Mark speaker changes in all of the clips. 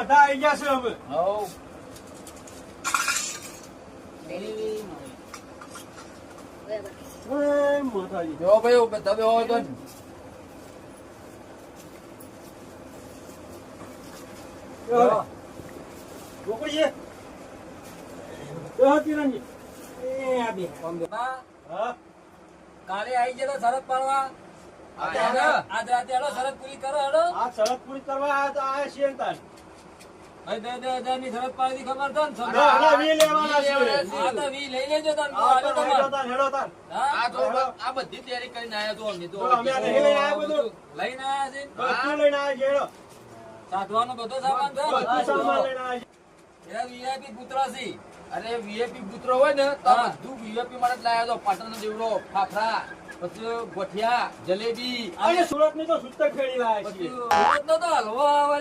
Speaker 1: બધા આવી ગયા છે હવે
Speaker 2: હઉ.
Speaker 1: ઓય, માતાજી
Speaker 2: બેહો ભાઈ બધા બેહો તો
Speaker 1: બેહો. ગોકુળજી. બેહો, કિરણજી. એ આ બે. હા?
Speaker 3: કાલે આવી જતો શરત પાડવા આજ રાતે હેડો શરત પૂરી કરો હેડો
Speaker 1: આ શરત પૂરી કરવા આ ને તાર.
Speaker 3: હવે દસ દસ હજારની શરત પાડી ખબર છે ને
Speaker 1: ના,
Speaker 3: સમજો?
Speaker 1: ના, વી લેવાના છે.
Speaker 2: વી લેવાના
Speaker 3: આ તો વી લઈ લેજો તમે
Speaker 1: આ
Speaker 3: હાલો
Speaker 1: તો
Speaker 3: તમારે.
Speaker 1: હેડો તાર, હેડો તાર.
Speaker 3: હા?
Speaker 2: આ તો બ- આ બધી તૈયારી કરીને આયા તો અમે તો
Speaker 1: તો અમે આ નહીં લઈને આયા બધું.
Speaker 3: લઈને આયા છે
Speaker 1: લઈને આયા
Speaker 3: સાધવાનો બધો સામાન છે
Speaker 1: બધું સામાન લઈને આયા છીએ.
Speaker 3: એના વીઆઈપી પુત્ર છે
Speaker 2: અરે વીએપી પુત્રો હોય ને તો. બધું વીએપી માટે જ લાયા તો પાટણનો દેવડો ફાફડા પછી ગોઠિયા જલેબી
Speaker 1: અને સુરતની તો સુતર ખેડી લાયા છે
Speaker 3: સુરત નો તો હલવો આવે.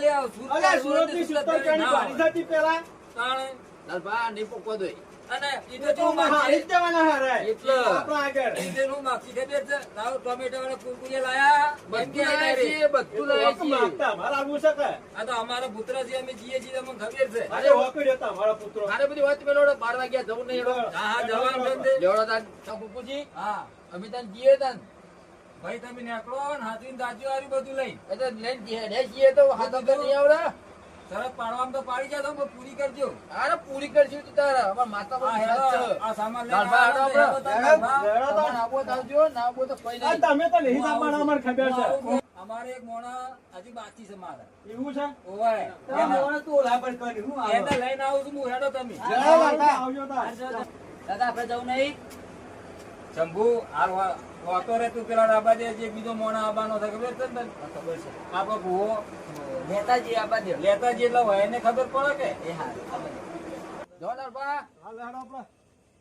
Speaker 3: સુરત-
Speaker 1: સુતર
Speaker 3: ના હોય.
Speaker 1: થતી પેલા.
Speaker 3: તાણે.
Speaker 2: લાલભા નહીં પોકવા દો
Speaker 3: અને ઈ તો
Speaker 1: તો
Speaker 3: કેવું
Speaker 1: હારી
Speaker 3: માગશે?
Speaker 1: જ દેવાના હારે.
Speaker 2: એટલે.
Speaker 1: આપણા આગળ.
Speaker 3: ઈંધેનું માગશે ખબર છે? લાવો ટોમેટો વાળા કુરકુરિયા લાયા.
Speaker 2: બધું
Speaker 3: કેમ કે
Speaker 2: લાયા
Speaker 3: આઈ
Speaker 2: છીએ બધું લાયા
Speaker 1: વખત માગતા, મારે આવવું છે કે?
Speaker 3: આ તો અમારા પુત્ર છે અમે જીએ છીએ તમને ખબર છે
Speaker 1: અરે, વખત હતા મારા પુત્રો.
Speaker 2: મારે બધી વાત પેલો બાર વાગ્યા જવું નહીં.
Speaker 3: હા હા જવાનું છે ને તા
Speaker 2: તાન
Speaker 3: હા
Speaker 2: અમે તાન જીએ તાન
Speaker 3: ભાઈ તમે નીકળો ને હાથીને દાજ્યો હારી બધું લઈ
Speaker 2: એટલે લઈને જીએ તો હાથો તો નહીં આવડે
Speaker 3: શરત પાડવામાં તો પાડી ગયા તો પૂરી કરજો.
Speaker 2: અરે પૂરી કરશું તું તારા. અમાર માતા
Speaker 3: આ
Speaker 2: વિશ્વાસ
Speaker 3: હેડો,
Speaker 2: છે.
Speaker 3: આ સામાન લઈને
Speaker 2: લાલભા,
Speaker 3: આવ્યા
Speaker 2: હેડો
Speaker 3: તો
Speaker 2: આપણે.
Speaker 3: હેડો તાર
Speaker 1: હેડો,
Speaker 3: લાલભા.
Speaker 1: હેડો.
Speaker 2: તમારે આવો તો આવજો ના તો કઈ નહીં.
Speaker 1: તમે તો નહીં સાંભળો, અમને ખબર છે.
Speaker 3: અમારે એક મોણા હજી બાકી છે મારે.
Speaker 1: એવું છે?
Speaker 3: ઓવાય. એને લઈને આવું છું હું હેડો તમે.
Speaker 1: આવજો
Speaker 3: દાદા આપણે જવું નહીં. શંભુ હાલ વા- વાતો રે તું પેલા આબા દે જે બીજો મોણા આબાનો છે ખબર છે ને ખબર છે. આપો ભૂવો
Speaker 4: નેતાજી આ બાજુ.
Speaker 3: લેતા એટલે હોય એને ખબર પડે કે?
Speaker 4: એ હા આબા
Speaker 2: બા.
Speaker 1: હાલ હેડો આપણે.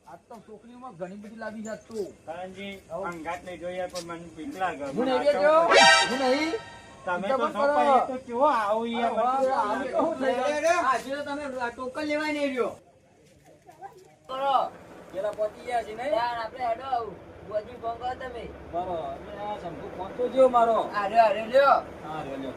Speaker 2: આજ તો છોકરીઓમાં ઘણી બધી લાવી જાત તું.
Speaker 1: કાનજી, અંગાત લઈ જોઈએ પણ મને બીક લાગે.
Speaker 2: હું નહીં
Speaker 1: મને
Speaker 2: હું નહીં?
Speaker 1: તમે
Speaker 2: તમે
Speaker 1: તો
Speaker 2: પણ
Speaker 1: તો કેવો આવો યાર,
Speaker 2: વાહ,
Speaker 1: બધું?
Speaker 2: વાહ,
Speaker 1: આવું તો
Speaker 2: આવું
Speaker 1: શું થઈ જાય?
Speaker 4: આજે તો તમે ટોકન લેવાય નહીં રહ્યો કરો.
Speaker 3: પેલા પહોંચી ગયા છે નહીં?
Speaker 4: આપણે હેડો આવું. ફોન કરો તમે.
Speaker 3: આ જ્યો મારો.
Speaker 4: અરે અરે લ્યો.
Speaker 3: હા લ્યો.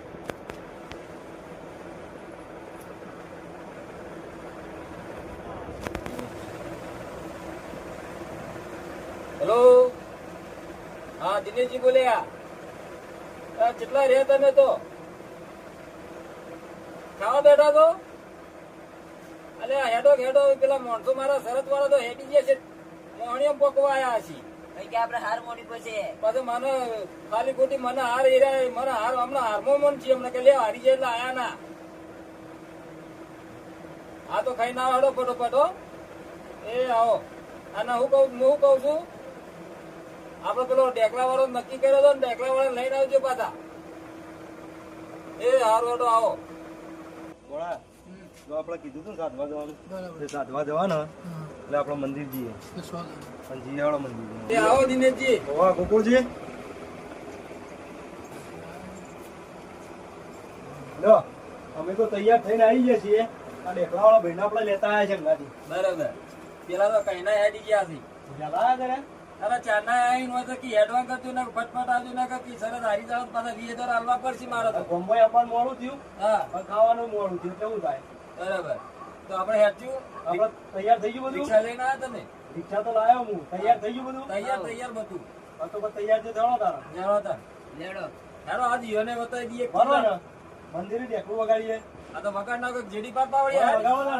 Speaker 3: હેલો હા દિનેશજી બોલ્યા કેટલા રહ્યા તમે તો? ખાવા બેઠા તો અલે હેડો હેડો પેલા માણસો મારા શરત વાળા તો હેડી ગયા છે. મોહણીઓ પકવા આયા છે.
Speaker 4: હાર મોડી પછી.
Speaker 3: પછી મને ખાલી ખોટી મને હાર એરા મને હાર હમણાં હારમાં મન છે હમણાં કે લે હારી જાય એટલે આયા ના. આ તો ખાઈ ના હડો ફટોફટ એ આવો. અને હું કહું હું કઉ છું આપડે પેલો ડેકલા વાળો નક્કી કર્યો હતો ને ડેકલા વાળા લઈને આવજો પાછા. એ હારો આવો.
Speaker 1: બોલા, જો આપણે કીધું તું સાધવા જવાનું. સાધવા જવાનું. એટલે આપણે મંદિર જઈએ. અને મંદિર
Speaker 3: આવો દિનેશજી.
Speaker 1: હોવા ગોકુળજી. લો અમે તો તૈયાર થઈને આવી ગયા છીએ. આ ડેકલાવાળા ભાઈને આપણે લેતા આવ્યા છે
Speaker 3: બરાબર. પેલા તો કઈ ના હેડી ગયા છે.
Speaker 1: જલા કરે
Speaker 3: અરે ચારના આવીને હોય તો કી હેડવા કરતું ને ફટફટ આવતું ને કે સરસ હારી જાવ પાછા વીસ હજાર હાલવા પડશે મારે તો.
Speaker 1: બોમ્બે આપવાનું મોડું થયું
Speaker 3: હા.
Speaker 1: ખાવાનું મોડું થયું કેવું થાય?
Speaker 3: બરાબર. તો આપણે હેચ્યું
Speaker 1: આપણે તૈયાર થઈ ગયું બધું?
Speaker 3: રિક્ષા લઈને આવ્યા તમે?
Speaker 1: રિક્ષા તો લાવ્યો હું. તૈયાર થઈ ગયું બધું?
Speaker 3: તૈયાર તૈયાર બધું.
Speaker 1: તો બસ તૈયાર છે જાણો તારા.
Speaker 3: જાણો તાર.
Speaker 4: લેડો.
Speaker 3: હેડો આ યોને બતાવી દઈએ
Speaker 1: બરોબર મંદિરે ઢેકડું વગાડીએ.
Speaker 3: આ તો વગાડ નાખો જેડી પાર પાવડી.
Speaker 1: વગાડો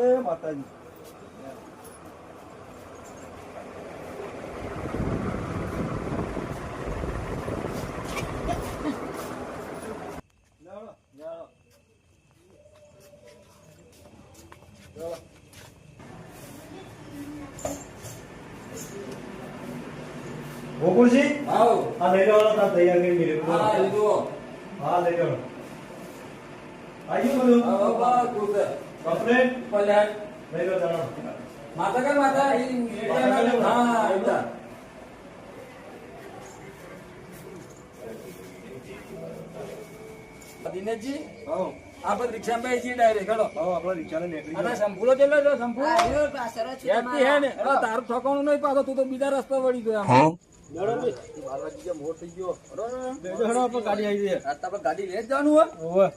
Speaker 3: માળી.
Speaker 1: એ માતાજી લેવડો, લેવડો. લેવડો. ગોકુળજી
Speaker 3: આવો.
Speaker 1: આ લઈ લેવાનો તાર તૈયાર કરી મેળવ્યું.
Speaker 3: હા, એ જુઓ.
Speaker 1: હા લઈ લેવાનો આવી ગયું બધું
Speaker 3: આવો, બસ, ખુશ છે.
Speaker 1: કમ્પ્લેટ
Speaker 3: ભલે કપડે
Speaker 1: પલ્લા મેલો દાણા
Speaker 3: માતા કા માતા? ઈ એટા હા હા એટા દિનેશજી
Speaker 1: હા.
Speaker 3: આપણે રિક્ષામાં બેસી ડાયરેક્ટ હેલો.
Speaker 1: હા આપણે રિક્ષાને નીકળી
Speaker 3: અને સંપૂલો ચેલો જો
Speaker 4: સંપૂ આવ્યો પાછળ છે
Speaker 3: એકથી હે ને. અરે તારું ઠોકાણું નહીં પાછો તું તો બીજા રસ્તા વળી ગયો
Speaker 1: હા. ગાડી આવી
Speaker 2: ગાડી લે જવાનું હોય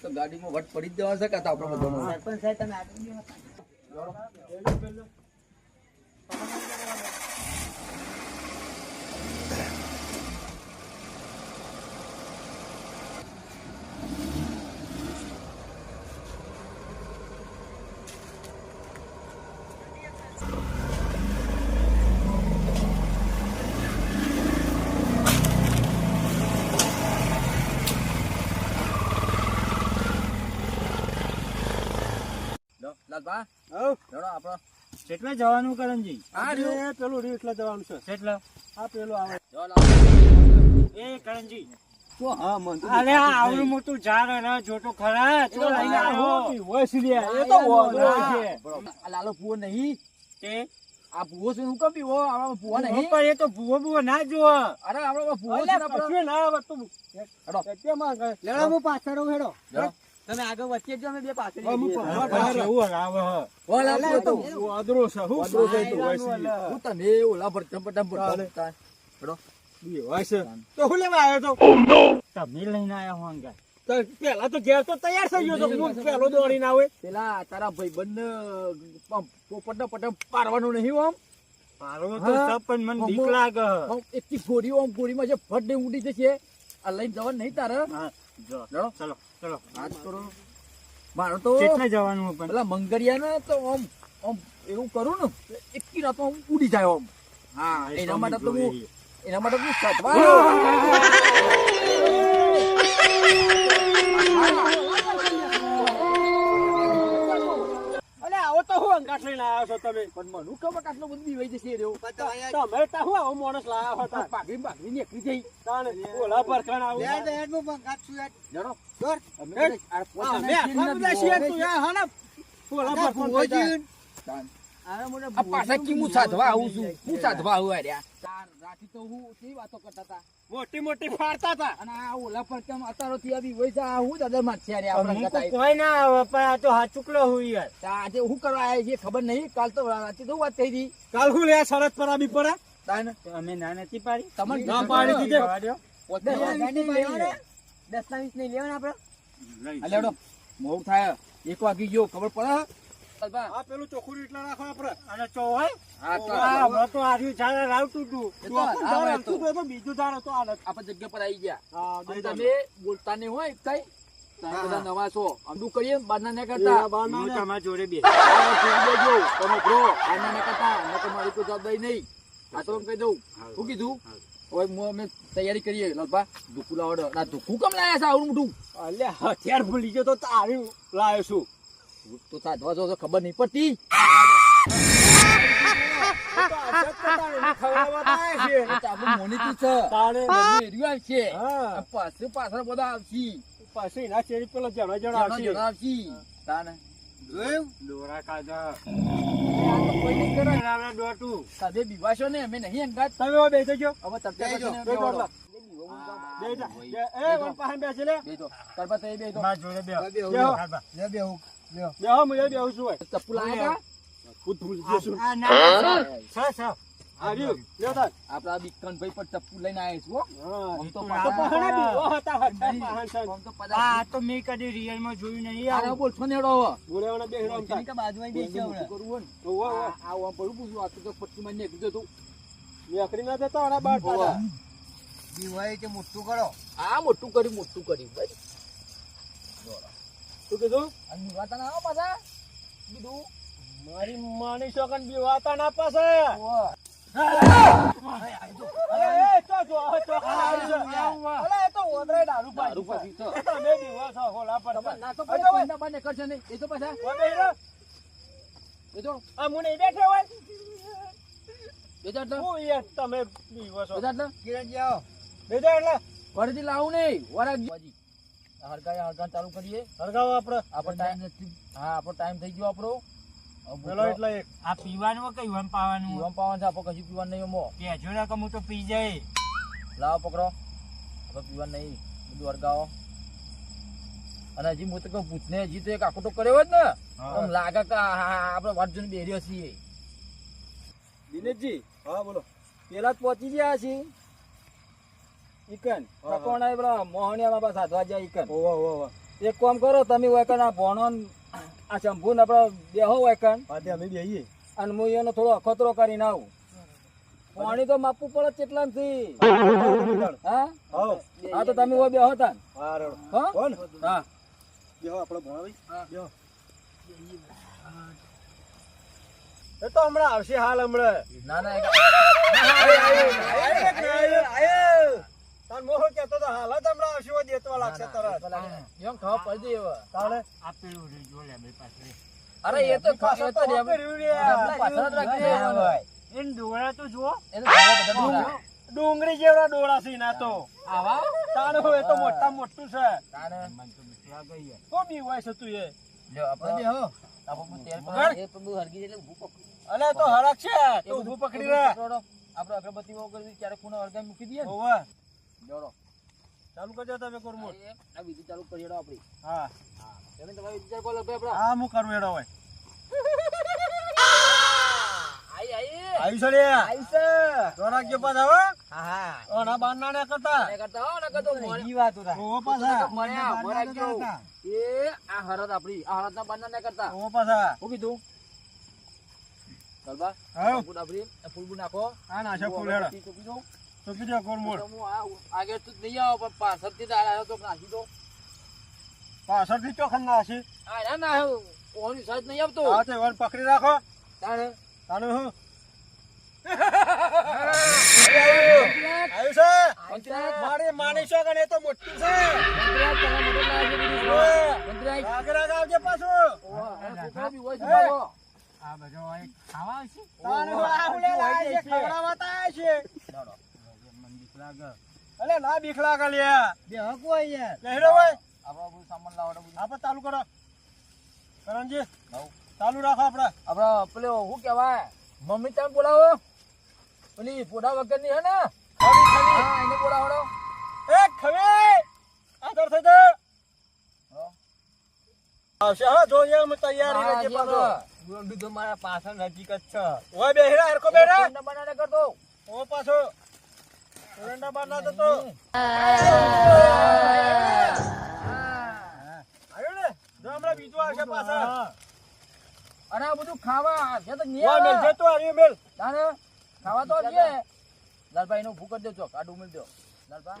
Speaker 2: તો ગાડીમાં વટ પડી જ દેવા છે કાં તો આપણે બધાનું.
Speaker 4: સરપંચ સાહેબ તમે આગળ
Speaker 2: હેડો
Speaker 1: જવાનું કરણજી.
Speaker 2: આ
Speaker 1: પેલું એટલે જવાનું છે. કેટલે આ પેલું આવે.
Speaker 5: એ કરણજી.
Speaker 2: શું? હા, મન
Speaker 5: અરે આ આવડું મોટું ઝાડ અને જોટો ખરા. તો લઈને આવ્યો
Speaker 1: એ તો વાંદરો છે
Speaker 2: આ લાલો ભૂવો નહીં.
Speaker 5: તે?
Speaker 2: આ ભૂવો છે હું કેમ પીવો? ભૂવો નહીં.
Speaker 5: ઉપર એ તો ભૂવો ભૂવો ના જો
Speaker 2: અરે આપણે ભૂવો છે ને આપણે.
Speaker 1: કશું ના આવે તું.
Speaker 2: હેડો.
Speaker 1: કેમાં ગયો?
Speaker 4: હું પાછળ હેડો. તમે આગળ વચ્ચે જો, અમે બે પાછળ
Speaker 1: હું છે
Speaker 2: તને ઓલા પર ટમ ટમ પર
Speaker 1: હોય છે. તો હું લેવા આવ્યો તો?
Speaker 5: તમે લઈને આયા હો અંગા
Speaker 1: પેલા તો ઘેર તો તૈયાર થઈ ગયો તો હું પેલો દોડીને આવે
Speaker 2: પેલા તારા ભાઈબંધ પોપટ પટમ પારવાનું નહીં આમ.
Speaker 5: મારો તો મને બીક. લાગે. હે.
Speaker 2: આમ ગોળી આમ ગોળીમાં જે ફટ ઉડી જશે આ લઈને જવાનું નહીં તારે.
Speaker 5: હા, જો. ચલો. ચલો.
Speaker 2: વાત કરો. મારો તો
Speaker 5: કેટલે જવાનું પણ?
Speaker 2: પેલા મંગળિયા ને તો ઓમ ઓમ એવું કરું ને એકી રાતો હું ઉડી જાય ઓમ હા એના માટે તો હું એના માટે હું સટવા
Speaker 1: અલે આવો તો હું અંગાટ છો તમે.
Speaker 2: પણ મનુ કમક આટલો બધું બીવાઈ જશે રહ્યો?
Speaker 1: તમે તા હું આવો માણસ લાયા હતા
Speaker 2: પાઘડી પાઘડી નીકળી જઈ.
Speaker 1: તાણે ઓલા પર કણ આવું.
Speaker 4: યાર, યાર, હું બંગાત છું, યાર.
Speaker 2: જરો
Speaker 4: જોર.
Speaker 2: અમે આ પોતા
Speaker 1: મે આ પોતા આટલા તું યાર, હા ને? ઓલા પર ફોન
Speaker 4: ભૂવો
Speaker 1: થઈ
Speaker 2: આ પાછા કી સાધવા આવું છું હું સાધવા આવું તાર રાતી તો હું કેવી વાતો કરતા હતા?
Speaker 1: મોટી મોટી ફાડતા હતા.
Speaker 2: અને આ ઓલા પર કેમ અતારો થી આવી હોય છે? આ હું દાદા માં છે રે આપણે
Speaker 5: કોઈ ના આવે પણ આ તો હાચુકલો હોય યાર.
Speaker 2: આજે હું કરવા આયા છે ખબર નહીં કાલ તો રાતે તો વાત થઈ હતી.
Speaker 1: કાલ હું લે સરત પર આવી પડે?
Speaker 2: તાન
Speaker 5: અમે ના નથી પાડી.
Speaker 2: તમને
Speaker 1: ના પાડી દીધે.
Speaker 2: પોતે
Speaker 4: દસ્તાવેજ નહીં લેવાના? આપડે નહીં લેવાના? આપણે?
Speaker 5: લઈ
Speaker 2: આ મોડું થાય. એક વાગી ગયો ખબર પડે?
Speaker 1: આ પેલું ચોખ્ખું એટલા રાખો આપણે.
Speaker 5: અને તો હોય
Speaker 2: હા તો
Speaker 5: આ હવે તો આર્યું ઝાડ લાવતું તું.
Speaker 2: તો
Speaker 1: ચોખ્ખું
Speaker 2: આવે
Speaker 1: ધાર
Speaker 2: તો.
Speaker 1: હતું તો. તો બીજું ધાર હતો
Speaker 2: આપણે જગ્યા પર આવી ગયા.
Speaker 1: હા,
Speaker 2: અને
Speaker 1: દઈ દો.
Speaker 2: તમે બોલતા નહીં હોય કઈ બધા નવા છો. અમડું કરીએ બારના ને કરતા.
Speaker 5: હું તમારા જોડે બે.
Speaker 2: આ તમે બ્રો, બારના ને કરતા. નકર મારી કોઈ જવાબદારી નહીં. આ તો કહી દઉં. શું કીધું? હવે અમે તૈયારી કરીએ. લલભા ધુકુ લાવડો. ના ધુકુ કેમ લાયા છે આવડું મોટું
Speaker 1: અલ્યા હથિયાર ભૂલી ગયો તો તારી લાવ્યો છું.
Speaker 2: તો સાધવા જો ખબર નહીં પડતી. તમે બીવાશો ને અમે નહીં અંગાત.
Speaker 1: તમે હવે બેસી
Speaker 2: તરતા
Speaker 1: છું હવે.
Speaker 2: પર ચપ્પુ લઈને આવ્યા છું
Speaker 5: મેં કદી રિયલમાં જોયું નહીં
Speaker 2: આને
Speaker 5: આવું.
Speaker 2: બોલ છો ને એડો હવે.
Speaker 1: ગોળેવાના બેહી રહો આમ તાર.
Speaker 4: એની કે બાજુમાં બેસી
Speaker 2: કરવું પડું પૂછું, આ તો પટ્ટી માં નીકળી જતું.
Speaker 1: મેકડી ના જતા બાર
Speaker 2: હોવે.
Speaker 4: કે મોટું કરો?
Speaker 2: આ મોટું કર્યું મોટું કર્યું ભાઈ
Speaker 1: શું કીધું?
Speaker 2: અને નિવાતા ના આવો પાછા. બીજું
Speaker 1: મારી માની છોકન બીવાતા ના
Speaker 2: પાછી.
Speaker 1: તમે બેજો એટલે.
Speaker 2: ફરીથી લાવું નહીં. હરગાય હરગાન ચાલુ કરીએ.
Speaker 1: હરગાવો આપણે.
Speaker 2: આપણો ટાઈમ નથી. હા આપણો ટાઈમ થઈ ગયો આપણો.
Speaker 1: પેલો એટલે એક.
Speaker 5: આ પીવાનું કયું એમ પાવાનું
Speaker 2: પીવાનું પાવાનું છે કશું પીવાનું નહીં એમાં
Speaker 5: કે જોડે કે હું તો પી જાય.
Speaker 2: લાવો પકડો. આપણે પીવા નહીં. બધું અરગાવો અને હજી હું તો કહું પૂછને હજી તો એક આખો તો કર્યો જ ને આમ લાગે કે આપણે વાટ બેર્યો છીએ.
Speaker 3: દિનેશજી
Speaker 1: હા બોલો.
Speaker 3: પેલા જ પહોંચી ગયા છે ઈકન. કોણ આવે પેલા મોહણિયા બાબા સાધવા જાય ઈકન.
Speaker 1: ઓવા ઓવા
Speaker 3: એક કામ કરો તમે વેકન આ ભણો આ શંભુ ને આપણે બેહો વેકન
Speaker 1: પાતે અમે બેહીએ
Speaker 3: અને હું એનો થોડો અખતરો કરીને આવું. પાણી તો માપવું પડે કેટલા થી? હા? હા તો તમે હોય બેહો તા
Speaker 1: હા કોણ?
Speaker 3: હા.
Speaker 1: બેહો આપણે ભણાવી
Speaker 2: હા.
Speaker 1: બેહો એ તો હમણાં આવશે હાલ હમણાં.
Speaker 2: ના ના
Speaker 1: તાર મોહ કહેતો તો હાલ હમણાં આવશે દેતવા લાગશે તરત
Speaker 2: એમ ખાવા પડી હવે.
Speaker 1: તાણે
Speaker 5: આપેલું રે જો લે બે પાસે
Speaker 2: અરે એ તો ખા- તો
Speaker 1: રે.
Speaker 2: પાછળ રાખી દેવાનું.
Speaker 5: એને ડોળા તો જુઓ
Speaker 2: એ તો ખાવા બધા ડોલા.
Speaker 1: ડુંગળી જેવડા ડોળા છે ના તો
Speaker 2: આવા?
Speaker 1: તાણ હોય તો મોટા મોટું છે.
Speaker 5: મને તો યાર.
Speaker 1: બી હોય છે તું એ
Speaker 2: લ્યો, આપણે- આપણે તેલ
Speaker 1: વગાડ.
Speaker 2: એ તો હરગી એટલે ઊભું
Speaker 1: અલે તો હરક છે તો પકડી રે.
Speaker 2: આપણે અગરબત્તી વગર બી ખૂણો ખૂણા મૂકી દઈએ.
Speaker 1: ઓવે
Speaker 2: જોડો.
Speaker 1: ચાલુ કરજો તમે કોરમોટ
Speaker 2: આ આ બીજી ચાલુ કરી હેડો આપણી.
Speaker 1: હા
Speaker 2: તમે તમારી વિચાર કરો લગભગ આપણે.
Speaker 1: હા હું કરું એડો હોય
Speaker 2: આઈ, આઈ.
Speaker 1: આવી છે
Speaker 2: આઈ છે.
Speaker 1: જોરાક જે પાછા હવે
Speaker 2: હા, હા.
Speaker 1: ઓના બારના ને કરતા
Speaker 2: આને કરતા હો? એ આ આપણી આ કરતા હું કીધું ચાલબા
Speaker 1: હા
Speaker 2: ફૂલ આપણી આ ફૂલ બૂલ નાખો
Speaker 1: હા નાશે ફૂલ હેડો. તો કીધો કોણ
Speaker 2: મોડ હું આ તો નહીં આવો પણ પાછળથી તો આ તો નાખી દો.
Speaker 1: પાછળથી ચોખન ખન હશે
Speaker 2: આ ના ના ઓની સાઈડ નહીં આવતો.
Speaker 1: હા તે વન પકડી રાખો.
Speaker 2: તાણે.
Speaker 1: તાણે હું? તો
Speaker 5: ખાવા આવશે
Speaker 1: તાનું હું આ હુલે લાવે છે
Speaker 5: લાગે
Speaker 1: અલે ના બીક લાગે લ્યા
Speaker 5: બે હક હોય યાર.
Speaker 1: લેહડો ભાઈ.
Speaker 2: આપણે બધું સામાન લાવો બધું.
Speaker 1: આપણે ચાલુ કરો. કરણજી ચાલુ રાખો આપણે.
Speaker 2: આપણે પેલો શું કહેવાય? મમ્મી તમે બોલાવો. પેલી પોડા વગરની હે ને? એને બોલાવડો
Speaker 1: એ ખવે આદર થઈ જા આવશે. હા જોઈએ અમે તૈયારી પાછો.
Speaker 5: મારા પાછળ નજીક જ છે.
Speaker 1: ઓય બેહરા હરકો બેહરા
Speaker 2: બનાને કરતો
Speaker 1: ઓ પાછો. એરંડા બાર ના જતો આવ્યો ને જો હમણાં બીજું આવશે પાછળ
Speaker 2: અને આ બધું ખાવા છે તો નહીં
Speaker 1: ઓય મેલ
Speaker 2: આવે.
Speaker 1: આવ્યો મેલ
Speaker 2: તાને ખાવા તો છે લાલભાઈ નું ભૂખ દેજો કાઢું મિલ દો લાલભા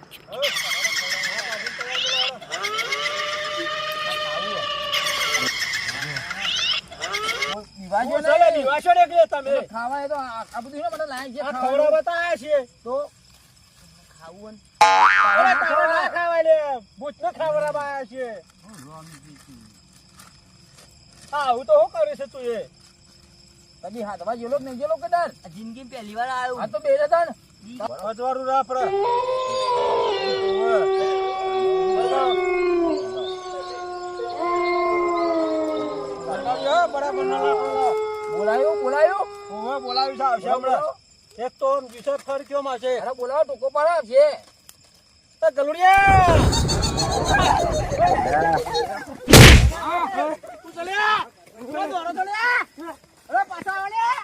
Speaker 2: ખાવા એ તો આ બધું મને લાય છે
Speaker 1: આ
Speaker 2: ખાવાનું.
Speaker 1: ખવડાવવા તો આયા છીએ
Speaker 2: તો ખાવું
Speaker 1: તારે ના? ખાવાય લે. ભૂતને ખવડાવવા આયા છીએ હા હું તો શું કરે છે તું એ?
Speaker 2: કદી હાથમાં જેલો કે નહીં જેલો કે
Speaker 5: જિંદગી પહેલી વાર આવ્યો
Speaker 2: આ તો બે હતા ને.
Speaker 1: અજવાળું રાહ આપડે બરાબર
Speaker 2: બોલાયો. બોલાયો
Speaker 1: ઓવે છે આવશે હમણાં. એક તો જીસર ફર કયો માં છે?
Speaker 2: અરે બોલાવો ટૂંકો પાડો છે.
Speaker 1: એ ગલુડિયા! તું ચલ્યા તું દોડો ચલ્યા અરે પાછા આવડ્યા